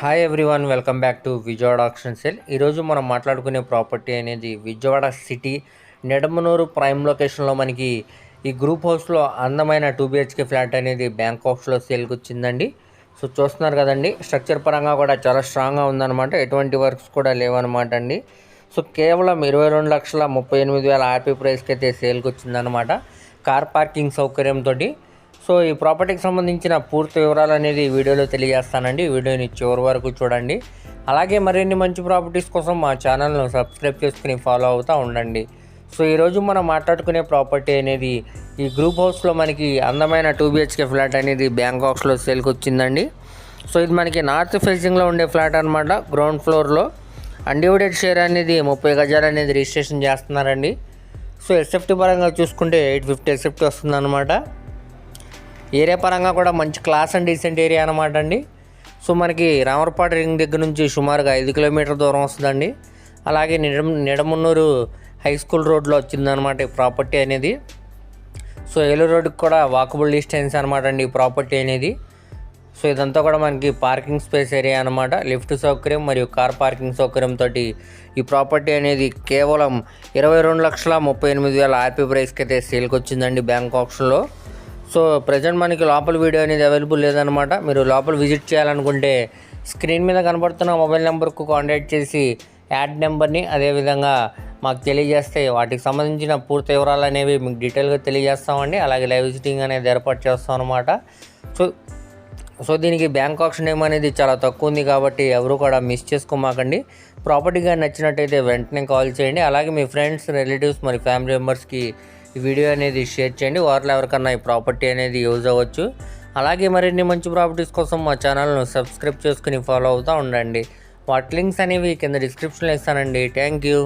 Hi everyone welcome back to Vijayawada auction sale ఈరోజు మనం మాట్లాడుకునే ప్రాపర్టీ అనేది విజయవాడ సిటీ నెడమనూరు ప్రైమ్ లొకేషన్లో మనకి ఈ గ్రూప్ హౌస్లో అందమైన టూ బిహెచ్కే ఫ్లాట్ అనేది బ్యాంక్ ఆఫ్స్లో సేల్కి వచ్చిందండి. సో చూస్తున్నారు కదండి స్ట్రక్చర్ పరంగా కూడా చాలా స్ట్రాంగ్గా ఉందన్నమాట. ఎటువంటి వర్క్స్ కూడా లేవన్నమాట అండి. సో కేవలం ఇరవై రెండు లక్షల ముప్పై ఎనిమిది వేల ఆర్పీ ప్రైస్కి అయితే సేల్కి వచ్చిందనమాట కార్ పార్కింగ్ సౌకర్యంతో సో ఈ ప్రాపర్టీకి సంబంధించిన పూర్తి వివరాలు అనేది ఈ వీడియోలో తెలియజేస్తానండి. ఈ వీడియోని చివరి వరకు చూడండి. అలాగే మరిన్ని మంచి ప్రాపర్టీస్ కోసం మా ఛానల్ను సబ్స్క్రైబ్ చేసుకుని ఫాలో అవుతూ ఉండండి. సో ఈరోజు మనం మాట్లాడుకునే ప్రాపర్టీ అనేది ఈ గ్రూప్ హౌస్లో మనకి అందమైన టూ బిహెచ్కే ఫ్లాట్ అనేది బ్యాంకాక్స్లో సేల్కి వచ్చిందండి సో ఇది మనకి నార్త్ ఫేసింగ్లో ఉండే ఫ్లాట్ అనమాట గ్రౌండ్ ఫ్లోర్లో. అన్డివైడెడ్ షేర్ అనేది ముప్పై గజాలు అనేది రిజిస్ట్రేషన్ చేస్తున్నారండి. సో ఎస్ఎఫ్టీ పరంగా చూసుకుంటే ఎయిట్ ఫిఫ్టీ ఎస్ఎఫ్టీ వస్తుందన్నమాట. ఏరియా పరంగా కూడా మంచి క్లాస్ అండ్ డీసెంట్ ఏరియా అనమాట అండి. సో మనకి రామరపాడు రింగ్ దగ్గర నుంచి సుమారుగా ఐదు కిలోమీటర్ దూరం వస్తుందండి. అలాగే నిడ నిడమున్నూరు హై స్కూల్ రోడ్లో వచ్చిందనమాట ఈ ప్రాపర్టీ అనేది. సో ఏలూరు రోడ్కి కూడా వాకబుల్ డిస్టెన్స్ అనమాట అండి ఈ ప్రాపర్టీ అనేది. సో ఇదంతా కూడా మనకి పార్కింగ్ స్పేస్ ఏరియా అనమాట లిఫ్ట్ సౌకర్యం మరియు కార్ పార్కింగ్ సౌకర్యంతో ఈ ప్రాపర్టీ అనేది కేవలం ఇరవై రెండు లక్షల ముప్పై ఎనిమిది వేల ఆర్పీ ప్రైస్కి అయితే సేల్కి వచ్చిందండి బ్యాంక్ ఆప్షన్లో సో ప్రజెంట్ మనకి లోపల వీడియో అనేది అవైలబుల్ లేదనమాట మీరు లోపల విజిట్ చేయాలనుకుంటే స్క్రీన్ మీద కనబడుతున్న మొబైల్ నెంబర్కు కాంటాక్ట్ చేసి యాడ్ నెంబర్ని అదేవిధంగా మాకు తెలియజేస్తే వాటికి సంబంధించిన పూర్తి వివరాలు అనేవి మీకు డీటెయిల్గా తెలియజేస్తామండి. అలాగే లైవ్ విజిటింగ్ అనేది ఏర్పాటు చేస్తాం అనమాట సో సో దీనికి బ్యాంక్ ఆప్షన్ ఏం అనేది చాలా తక్కువ ఉంది కాబట్టి ఎవరు కూడా మిస్ చేసుకోమాకండి. ప్రాపర్టీ కానీ నచ్చినట్టయితే వెంటనే కాల్ చేయండి. అలాగే మీ ఫ్రెండ్స్ రిలేటివ్స్ మరి ఫ్యామిలీ మెంబర్స్కి ఈ వీడియో అనేది షేర్ చేయండి. వారిలో ఎవరికన్నా ఈ ప్రాపర్టీ అనేది యూజ్ అవ్వచ్చు. అలాగే మరిన్ని మంచి ప్రాపర్టీస్ కోసం మా ఛానల్ను సబ్స్క్రైబ్ చేసుకుని ఫాలో అవుతూ ఉండండి. వాటి లింక్స్ అనేవి కింద డిస్క్రిప్షన్లో ఇస్తానండి. Thank you.